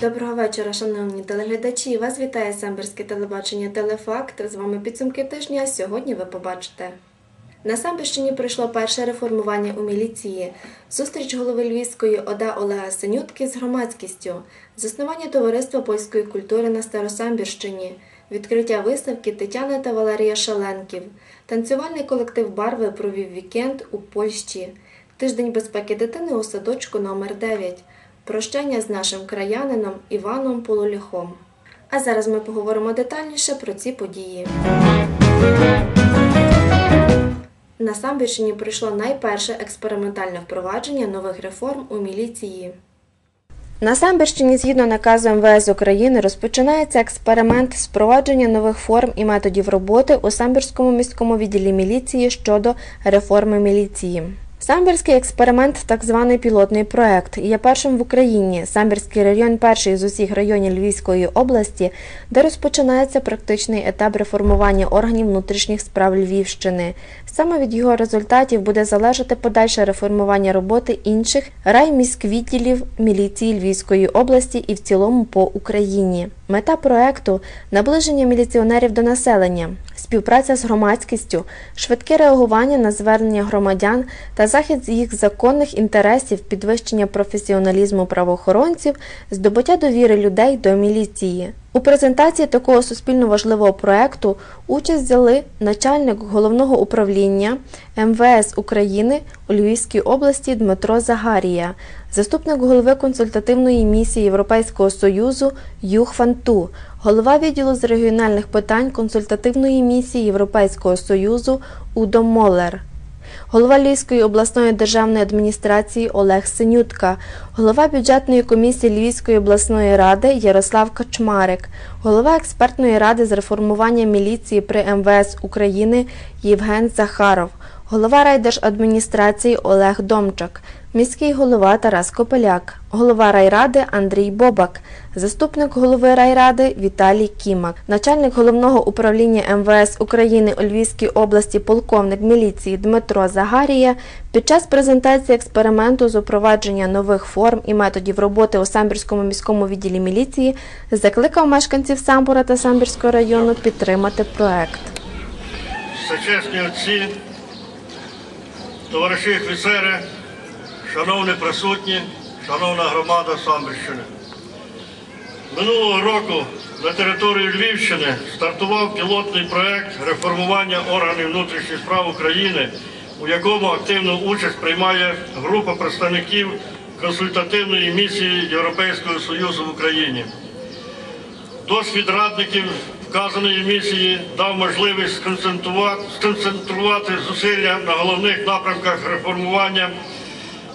Доброго вечора, шановні телеглядачі. Вас вітає самбірське телебачення Телефакт. З вами підсумки тижня. Сьогодні ви побачите. На Самбірщині пройшло перше реформування у міліції, зустріч голови Львівської ОДА Олега Синютки з громадськістю, заснування товариства польської культури на Старосамбірщині, відкриття виставки Тетяни та Валерія Шаленків, танцювальний колектив Барви провів вікенд у Польщі, тиждень безпеки дитини у садочку номер 9 прощання з нашим краянином Іваном Полуліхом. А зараз ми поговоримо детальніше про ці події. На Самбірщині пройшло найперше експериментальне впровадження нових реформ у міліції. На Самбірщині, згідно наказу МВС України, розпочинається експеримент з впровадження нових форм і методів роботи у Самбірському міському відділі міліції щодо реформи міліції. Самбірський експеримент, так званий пілотний проект, є першим в Україні. Самбірський район перший з усіх районів Львівської області, де розпочинається практичний етап реформування органів внутрішніх справ Львівщини. Саме від його результатів буде залежати подальше реформування роботи інших райміськвідділів міліції Львівської області і в цілому по Україні. Мета проекту наближення міліціонерів до населення, співпраця з громадськістю, швидке реагування на звернення громадян та захист їх законних інтересів, підвищення професіоналізму правоохоронців, здобуття довіри людей до міліції. У презентації такого суспільно важливого проекту участь взяли начальник головного управління МВС України у Львівській області Дмитро Загарія, заступник голови консультативної місії Європейського Союзу Юх Фанту, голова відділу з регіональних питань консультативної місії Європейського Союзу Удо Молер. Голова Львівської обласної державної адміністрації Олег Синютка, голова бюджетної комісії Львівської обласної ради Ярослав Качмарик, голова експертної ради з реформування міліції при МВС України Євген Захаров, голова райдержадміністрації Олег Домчак, міський голова Тарас Копеляк, голова райради Андрій Бобак, заступник голови райради Віталій Кімак, начальник головного управління МВС України у Львівській області полковник міліції Дмитро Загарія під час презентації експерименту з упровадження нових форм і методів роботи у Самбірському міському відділі міліції закликав мешканців Самбура та Самбірського району підтримати проект. Всечесні отці, товариші офіцери, шановні присутні, шановна громада Самбірщини. Минулого року на території Львівщини стартував пілотний проект реформування органів внутрішніх справ України, у якому активну участь приймає група представників консультативної місії Європейського Союзу в Україні. Досвід радників вказаної місії дав можливість сконцентрувати, зусилля на головних напрямках реформування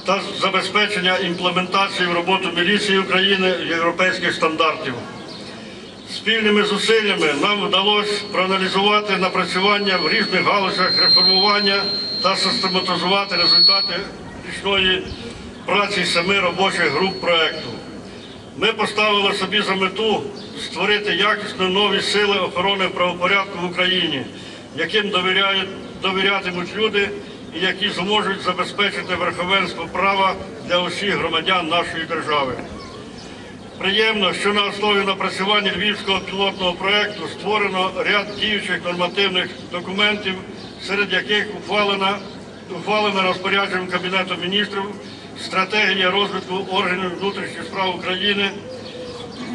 та забезпечення імплементації в роботу міліції України європейських стандартів. Спільними зусиллями нам вдалося проаналізувати напрацювання в різних галузях реформування та систематизувати результати річної праці семи робочих груп проєкту. Ми поставили собі за мету створити якісно нові сили охорони правопорядку в Україні, яким довірятимуть люди і які зможуть забезпечити верховенство права для усіх громадян нашої держави. Приємно, що на основі напрацювання львівського пілотного проєкту створено ряд діючих нормативних документів, серед яких ухвалена, ухвалена розпорядженням Кабінету міністрів стратегія розвитку органів внутрішніх справ України.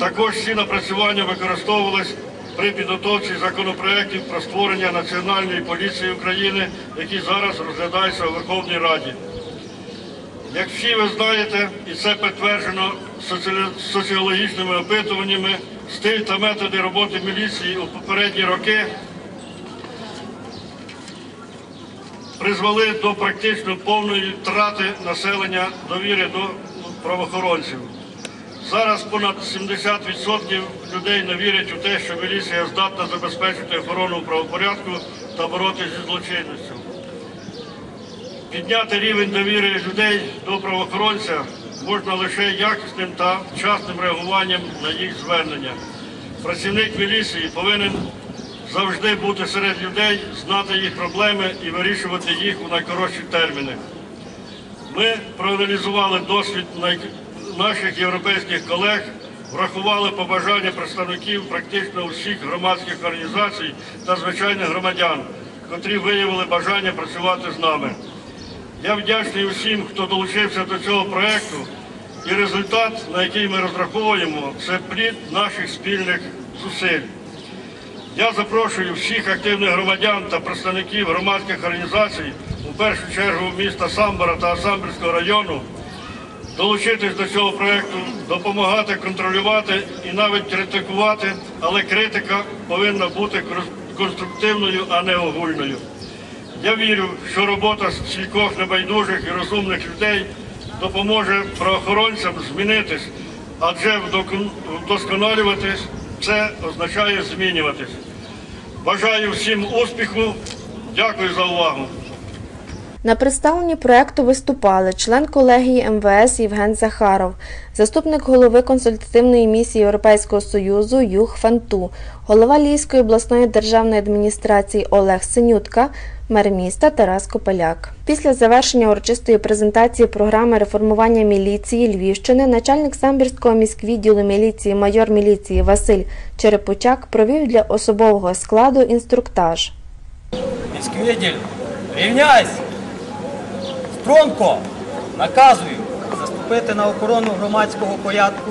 Також ці напрацювання використовувались при підготовці законопроєктів про створення Національної поліції України, які зараз розглядаються у Верховній Раді. Як всі ви знаєте, і це підтверджено соціологічними опитуваннями, стиль та методи роботи міліції у попередні роки призвели до практично повної втрати населення довіри до правоохоронців. Зараз понад 70% людей не вірять у те, що міліція здатна забезпечити охорону правопорядку та боротися зі злочинністю. Підняти рівень довіри людей до правоохоронця можна лише якісним та вчасним реагуванням на їх звернення. Працівник міліції повинен завжди бути серед людей, знати їх проблеми і вирішувати їх у найкоротші терміни. Ми проаналізували досвід наших європейських колег, врахували побажання представників практично усіх громадських організацій та звичайних громадян, котрі виявили бажання працювати з нами. Я вдячний усім, хто долучився до цього проєкту, і результат, на який ми розраховуємо, це плід наших спільних зусиль. Я запрошую всіх активних громадян та представників громадських організацій, у першу чергу міста Самбора та Самбірського району, долучитись до цього проєкту, допомагати контролювати і навіть критикувати, але критика повинна бути конструктивною, а не огульною. Я вірю, що робота стількох небайдужих і розумних людей допоможе правоохоронцям змінитись, адже вдосконалюватись це означає змінюватися. Бажаю всім успіху. Дякую за увагу. На представленні проекту виступали член колегії МВС Євген Захаров, заступник голови консультативної місії Європейського Союзу Юг Фанту, голова Львівської обласної державної адміністрації Олег Синютка, мер міста Тарас Копеляк. Після завершення урочистої презентації програми реформування міліції Львівщини начальник самбірського міськвідділу міліції майор міліції Василь Черепучак провів для особового складу інструктаж. Міськвідділь, рівняйся! Струнко! Наказую заступити на охорону громадського порядку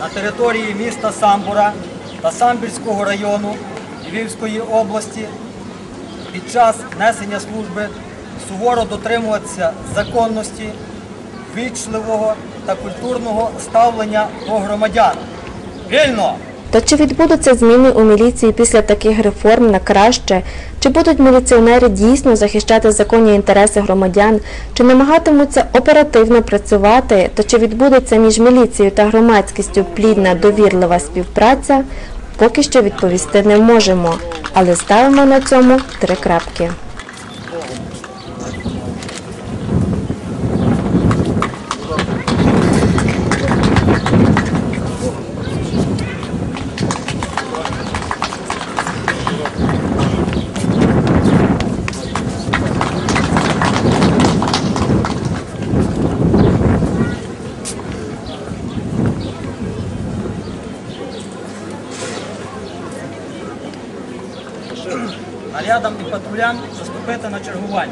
на території міста Самбура та Самбірського району Львівської області під час несення служби суворо дотримуватися законності, вічливого та культурного ставлення до громадян. Вільно! Та чи відбудуться зміни у міліції після таких реформ на краще? Чи будуть міліціонери дійсно захищати законні інтереси громадян? Чи намагатимуться оперативно працювати? Та чи відбудеться між міліцією та громадськістю плідна довірлива співпраця? Поки що відповісти не можемо, але ставимо на цьому три крапки. Заступити на чергування. Кроком,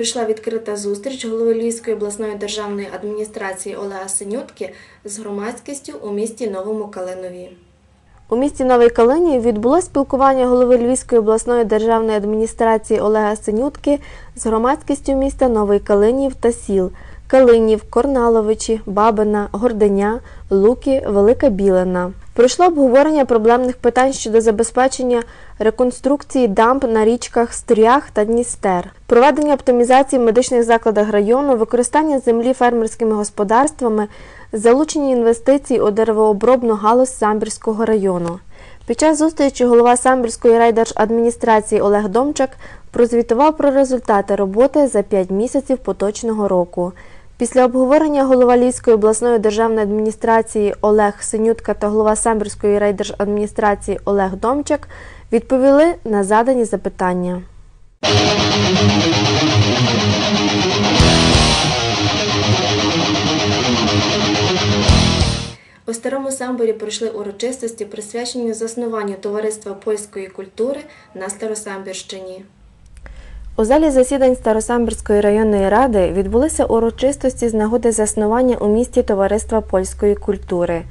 Днями прийшла відкрита зустріч голови Львівської обласної державної адміністрації Олега Синютки з громадськістю у місті Новому Калинові. У місті Новий Калині відбулось спілкування голови Львівської обласної державної адміністрації Олега Синютки з громадськістю міста Новий Калинів та сіл Калинів, Корналовичі, Бабина, Горденя, Луки, Велика Білина. Пройшло обговорення проблемних питань щодо забезпечення реконструкції дамб на річках Стрях та Дністер, проведення оптимізації в медичних закладах району, використання землі фермерськими господарствами, залучення інвестицій у деревообробну галузь Самбірського району. Під час зустрічі голова Самбірської райдержадміністрації Олег Домчак прозвітував про результати роботи за 5 місяців поточного року. Після обговорення голова Львівської обласної державної адміністрації Олег Синютка та голова Самбірської райдержадміністрації Олег Домчак відповіли на задані запитання. У старому самборі пройшли урочистості, присвячені заснуванню товариства польської культури на Старосамбірщині. У залі засідань Старосамбірської районної ради відбулися урочистості з нагоди заснування у місті товариства польської культури.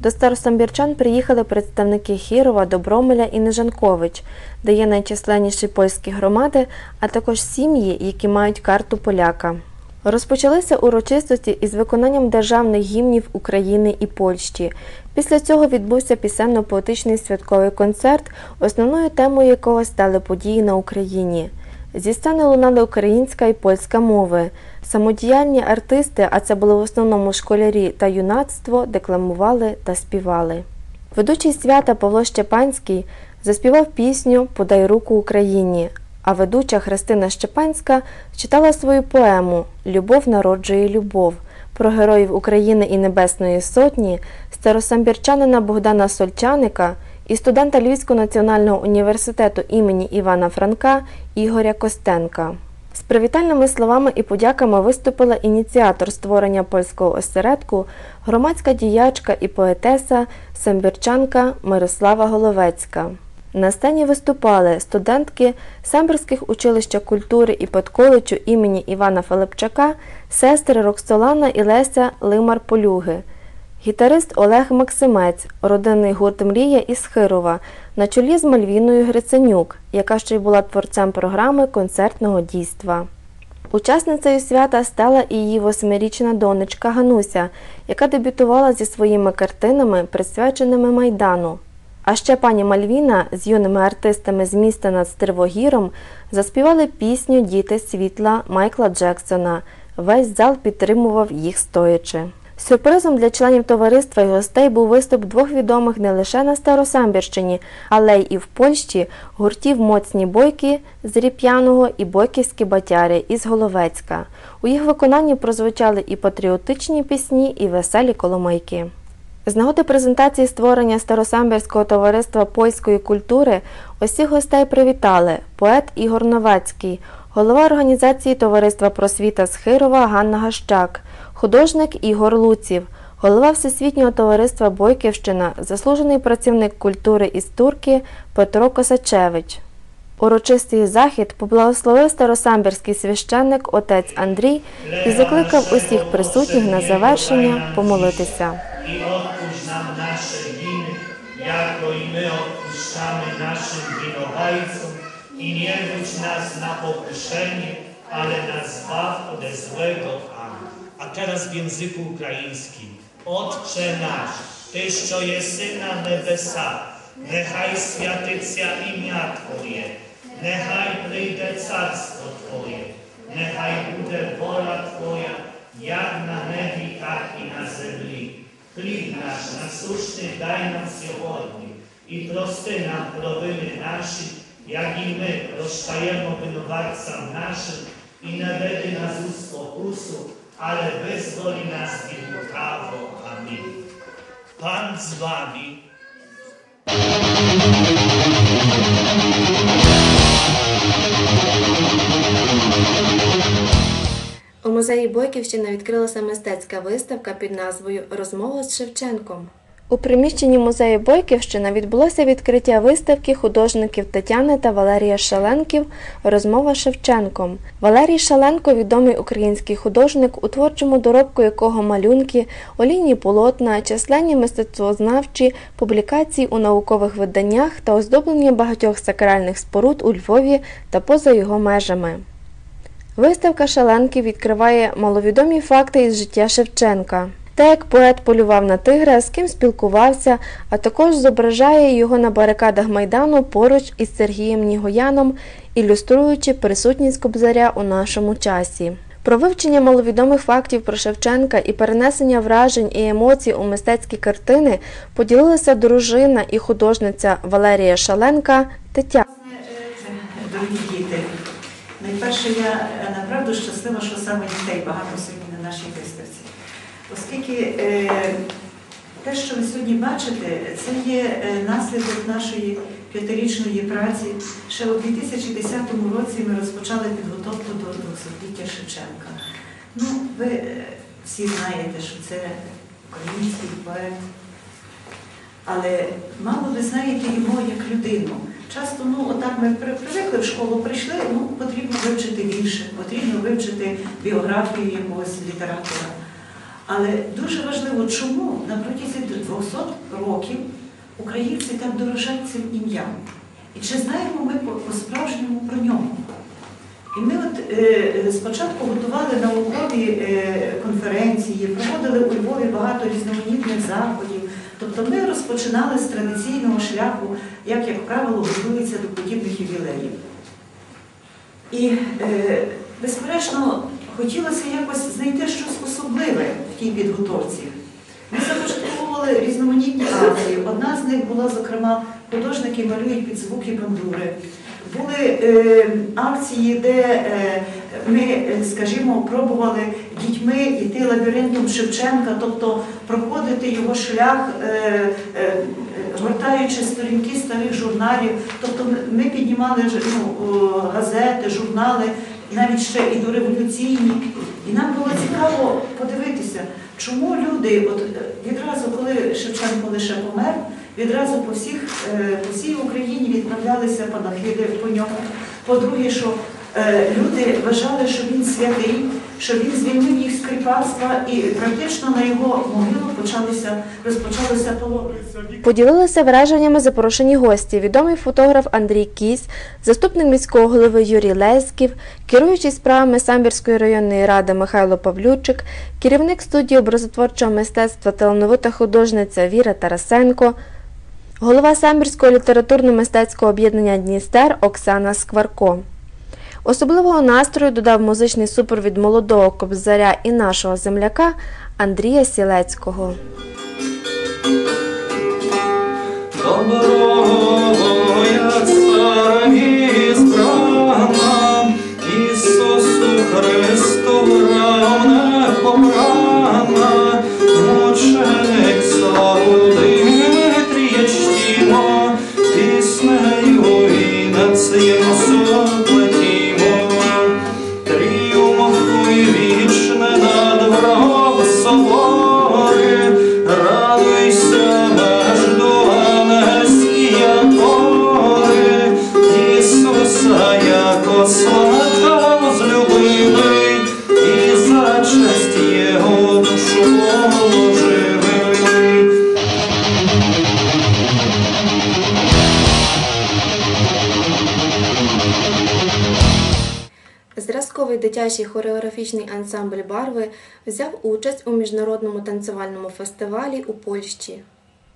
До старосамбірчан приїхали представники Хірова, Добромеля і Нежанкович, де є найчисленніші польські громади, а також сім'ї, які мають карту поляка. Розпочалися урочистості із виконанням державних гімнів України і Польщі. Після цього відбувся пісенно-поетичний святковий концерт, основною темою якого стали події на Україні. Зі сцени лунали українська і польська мови. Самодіяльні артисти, а це були в основному школярі та юнацтво, декламували та співали. Ведучий свята Павло Щепанський заспівав пісню Подай руку Україні, а ведуча Христина Щепанська читала свою поему Любов народжує любов про героїв України і Небесної Сотні, старосамбірчанина Богдана Сольчаника і студента Львівського національного університету імені Івана Франка Ігоря Костенка. З привітальними словами і подяками виступила ініціатор створення польського осередку, громадська діячка і поетеса, самбірчанка Мирослава Головецька. На сцені виступали студентки Самбірських училища культури і педколеджу імені Івана Филипчака, сестри Роксолана і Леся Лимар-Полюги, гітарист Олег Максимець, родинний гурт Мрія із Хирова, на чолі з Мальвіною Гриценюк, яка ще й була творцем програми концертного дійства. Учасницею свята стала і її восьмирічна донечка Гануся, яка дебютувала зі своїми картинами, присвяченими Майдану. А ще пані Мальвіна з юними артистами з міста над Стривогіром заспівали пісню Діти світла Майкла Джексона. Весь зал підтримував їх стоячи. Сюрпризом для членів товариства і гостей був виступ двох відомих не лише на Старосамбірщині, але й в Польщі гуртів моцні бойки з Ріп'яного і бойківські батяри із Головецька. У їх виконанні прозвучали і патріотичні пісні, і веселі коломайки. З нагоди презентації створення Старосамбірського товариства польської культури усіх гостей привітали поет Ігор Новацький, голова організації Товариства просвіта з Хирова Ганна Гащак, художник Ігор Луців, голова Всесвітнього товариства Бойківщина, заслужений працівник культури із Турки Петро Косачевич. Урочистий захід поблагословив старосамбірський священник отець Андрій і закликав усіх присутніх на завершення помолитися. odpuść nam nasze winy, jako i my odpuszczamy naszym winowajcom. I nie wódź nas na pokuszenie, ale nas zbaw ode złego. Amen. A teraz w języku ukraińskim. Otcze nasz, Tyś, co jest na nebesach, niechaj światycja imię Twoje, niechaj przyjdzie carstwo Twoje, niechaj będzie wola Twoja, jak na niebie, tak i na ziemi. Chlib nasz nasłuszny daj nam sьогодні i prosty nam провини наші, як і ми прощаємо винуватцям нашим, і не веди нас у але визволі нас від лукавого. Амінь. Пан з вами. У музеї Бойківщина відкрилася мистецька виставка під назвою Розмова з Шевченком. У приміщенні музею Бойківщина відбулося відкриття виставки художників Тетяни та Валерія Шаленків Розмова з Шевченком. Валерій Шаленко відомий український художник, у творчому доробку якого малюнки, олійні полотна, численні мистецтвознавчі публікації у наукових виданнях та оздоблення багатьох сакральних споруд у Львові та поза його межами. Виставка Шаленки відкриває маловідомі факти із життя Шевченка. Те, як поет полював на тигра, з ким спілкувався, а також зображає його на барикадах Майдану поруч із Сергієм Нігояном, ілюструючи присутність Кобзаря у нашому часі. Про вивчення маловідомих фактів про Шевченка і перенесення вражень і емоцій у мистецькі картини поділилася дружина і художниця Валерія Шаленка Тетяна. Дорогі діти, найперше я е, направду щаслива, що саме дітей багато сьогодні на на нашій виставці. Оскільки е, те, що ви сьогодні бачите, це є е, наслідок нашої п'ятирічної праці. Ще у 2010 році ми розпочали підготовку до 200-ліття Шевченка. Ну, ви е, всі знаєте, що це український поет. Але мало ви знаєте його як людину. Часто, ну, отак ми привикли в школу, прийшли, ну, потрібно вивчити вірші, потрібно вивчити біографію якогось літератора. Але дуже важливо, чому на протязі 200 років українці так дорожать цим ім'ям. І чи знаємо ми по- по-справжньому про нього? І ми от е, спочатку готували наукові е, конференції, проводили у Львові багато різноманітних заходів. Тобто ми розпочинали з традиційного шляху, як, як правило, готуються до подібних ювілеїв. І, е, безперечно, хотілося якось знайти щось особливе тій підготовці. Ми започатковували різноманітні акції. Одна з них була, зокрема, художники малюють під звуки бандури. Були е, акції, де е, ми, е, скажімо, пробували дітьми йти лабіринтом Шевченка, тобто проходити його шлях, е, е, гортаючи сторінки старих журналів. Тобто ми піднімали ну, газети, журнали, навіть ще і дореволюційні. І нам було цікаво подивитися, чому люди, от е, відразу, коли Шевченко лише помер, відразу по всіх е, по всій Україні відправлялися панахиди по ньому. По-друге, що е, люди вважали, що він святий, що він звільнив їх з кріпацтва, і практично на його могилу почалися розпочалося пологи. Поділилися враженнями запрошені гості, відомий фотограф Андрій Кісь, заступник міського голови Юрій Леськів, керуючий справами Самбірської районної ради Михайло Павлючик, керівник студії образотворчого мистецтва талановита художниця Віра Тарасенко, голова Самбірського літературно-мистецького об'єднання Дністер Оксана Скварко. Особливого настрою додав музичний супровід молодого кобзаря і нашого земляка Андрія Сілецького. Доброго, дитячий хореографічний ансамбль Барви взяв участь у міжнародному танцювальному фестивалі у Польщі.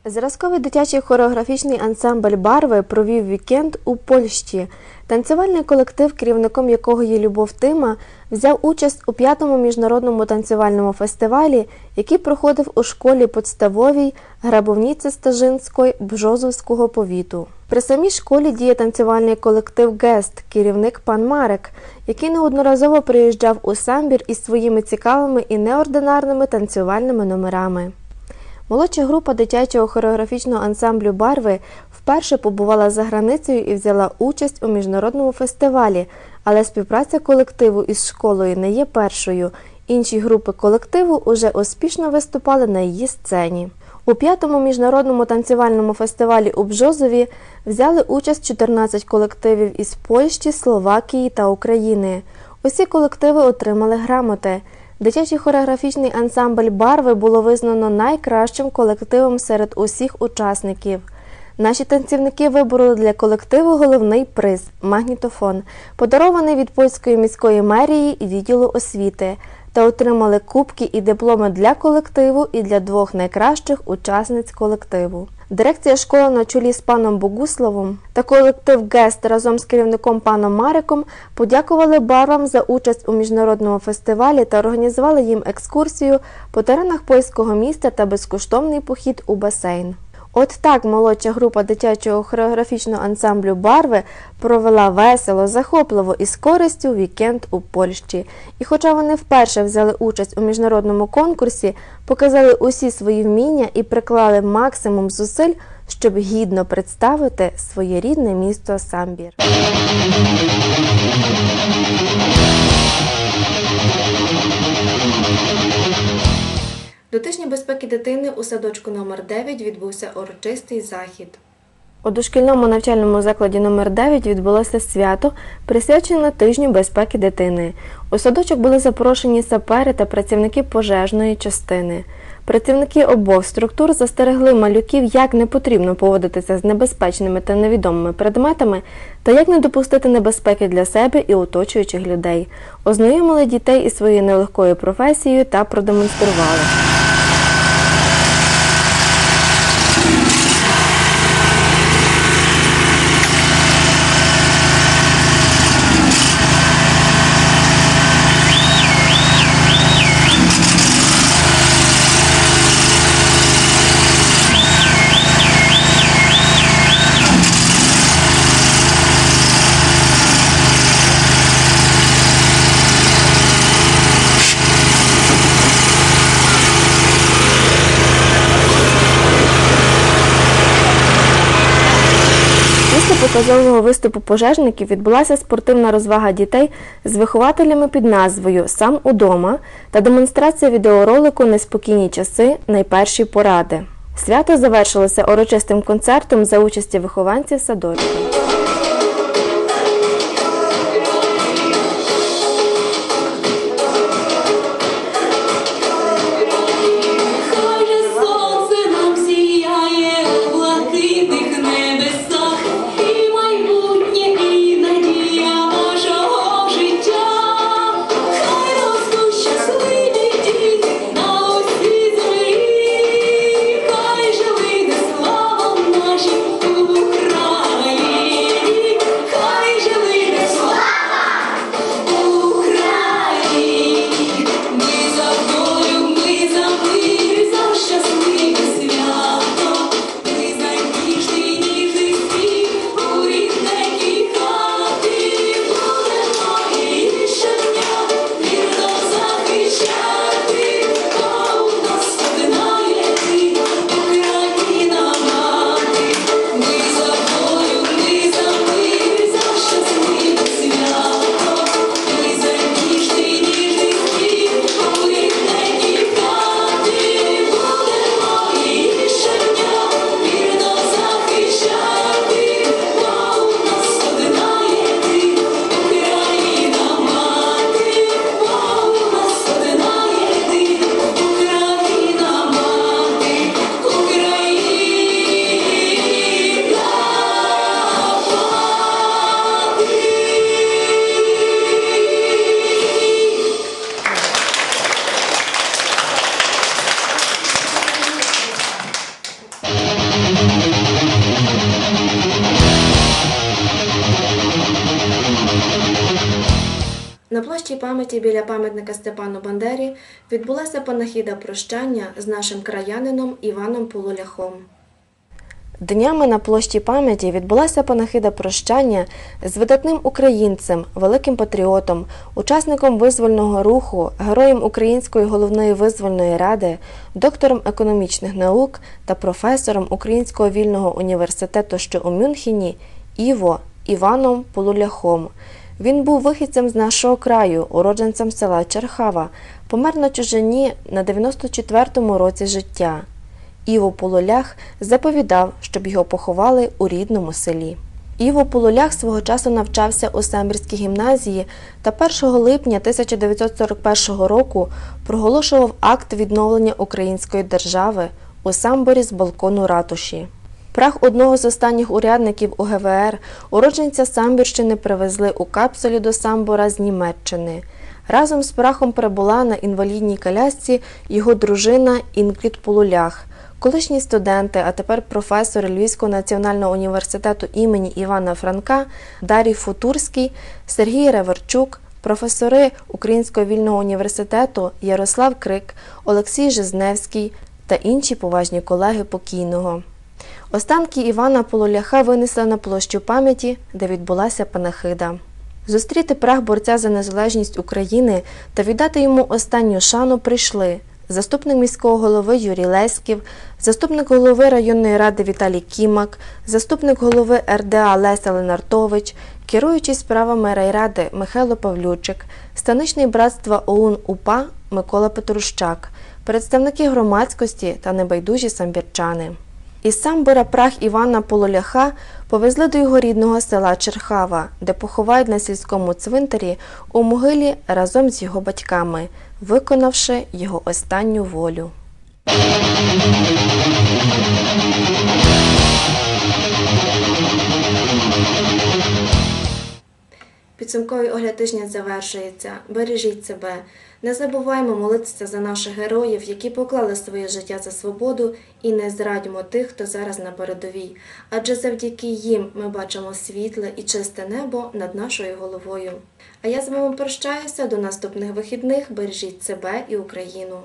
Зразковий дитячий хореографічний ансамбль Барви провів вікенд у Польщі. Танцювальний колектив, керівником якого є Любов Тима, взяв участь у п'ятому міжнародному танцювальному фестивалі, який проходив у школі подставовій Грабовніці Стажинської Бжозовського повіту. При самій школі діє танцювальний колектив Гест, керівник пан Марек, який неодноразово приїжджав у самбір із своїми цікавими і неординарними танцювальними номерами. Молодша група дитячого хореографічного ансамблю Барви вперше побувала за границею і взяла участь у міжнародному фестивалі, але співпраця колективу із школою не є першою. Інші групи колективу уже успішно виступали на її сцені. У п'ятому міжнародному танцювальному фестивалі у Бжозові взяли участь 14 колективів із Польщі, Словакії та України. Усі колективи отримали грамоти. Дитячий хореографічний ансамбль Барви було визнано найкращим колективом серед усіх учасників. Наші танцівники вибороли для колективу головний приз магнітофон, подарований від польської міської мерії і відділу освіти, та отримали кубки і дипломи для колективу і для двох найкращих учасниць колективу. Дирекція школи на чолі з паном Богуславом та колектив Гест разом з керівником паном Мариком подякували барвам за участь у міжнародному фестивалі та організували їм екскурсію по теренах польського міста та безкоштовний похід у басейн. От так молодша група дитячого хореографічного ансамблю Барви провела весело, захопливо і з користю вікенд у Польщі. І хоча вони вперше взяли участь у міжнародному конкурсі, показали усі свої вміння і приклали максимум зусиль, щоб гідно представити своє рідне місто Самбір. До тижня безпеки дитини у садочку номер 9 відбувся урочистий захід. У дошкільному навчальному закладі номер 9 відбулося свято, присвячене тижню безпеки дитини. У садочок були запрошені сапери та працівники пожежної частини. Працівники обох структур застерегли малюків, як не потрібно поводитися з небезпечними та невідомими предметами та як не допустити небезпеки для себе і оточуючих людей. Ознайомили дітей із своєю нелегкою професією та продемонстрували. Після показового виступу пожежників відбулася спортивна розвага дітей з вихователями під назвою Сам удома та демонстрація відеоролику Неспокійні часи. Найперші поради. Свято завершилося урочистим концертом за участі вихованців садочка. Пам'ятника Степану Бандері відбулася панахіда прощання з нашим краянином Іваном Полуляхом. Днями на площі пам'яті відбулася панахида прощання з видатним українцем, великим патріотом, учасником визвольного руху, героєм Української головної визвольної ради, доктором економічних наук та професором Українського вільного університету, що у Мюнхені, Іво Іваном Полуляхом. Він був вихідцем з нашого краю, уродженцем села Черхава, помер на чужині на 94-му році життя. Іво Полулях заповідав, щоб його поховали у рідному селі. Іво Полулях свого часу навчався у Самбірській гімназії та 1 липня 1941 року проголошував акт відновлення української держави у Самборі з балкону ратуші. Прах одного з останніх урядників УГВР, уродженця Самбірщини привезли у капсулі до Самбора з Німеччини. Разом з прахом прибула на інвалідній колясці його дружина Інгрід Полулях, колишні студенти, а тепер професори Львівського національного університету імені Івана Франка, Дарій Футурський, Сергій Реверчук, професори Українського вільного університету Ярослав Крик, Олексій Жизневський та інші поважні колеги покійного. Останки Івана Полуляха винесли на площу пам'яті, де відбулася панахида. Зустріти прах борця за незалежність України та віддати йому останню шану прийшли заступник міського голови Юрій Леськів, заступник голови районної ради Віталій Кімак, заступник голови РДА Леся Ленартович, керуючий справами райради Михайло Павлючик, станичний братства ОУН УПА Микола Петрущак, представники громадськості та небайдужі самбірчани. Із самбора прах Івана Пололяха повезли до його рідного села Черхава, де поховають на сільському цвинтарі у могилі разом з його батьками, виконавши його останню волю. Підсумковий огляд тижня завершується. Бережіть себе. Не забуваймо молитися за наших героїв, які поклали своє життя за свободу, і не зрадьмо тих, хто зараз на передовій. Адже завдяки їм ми бачимо світле і чисте небо над нашою головою. А я з вами прощаюся до наступних вихідних. Бережіть себе і Україну.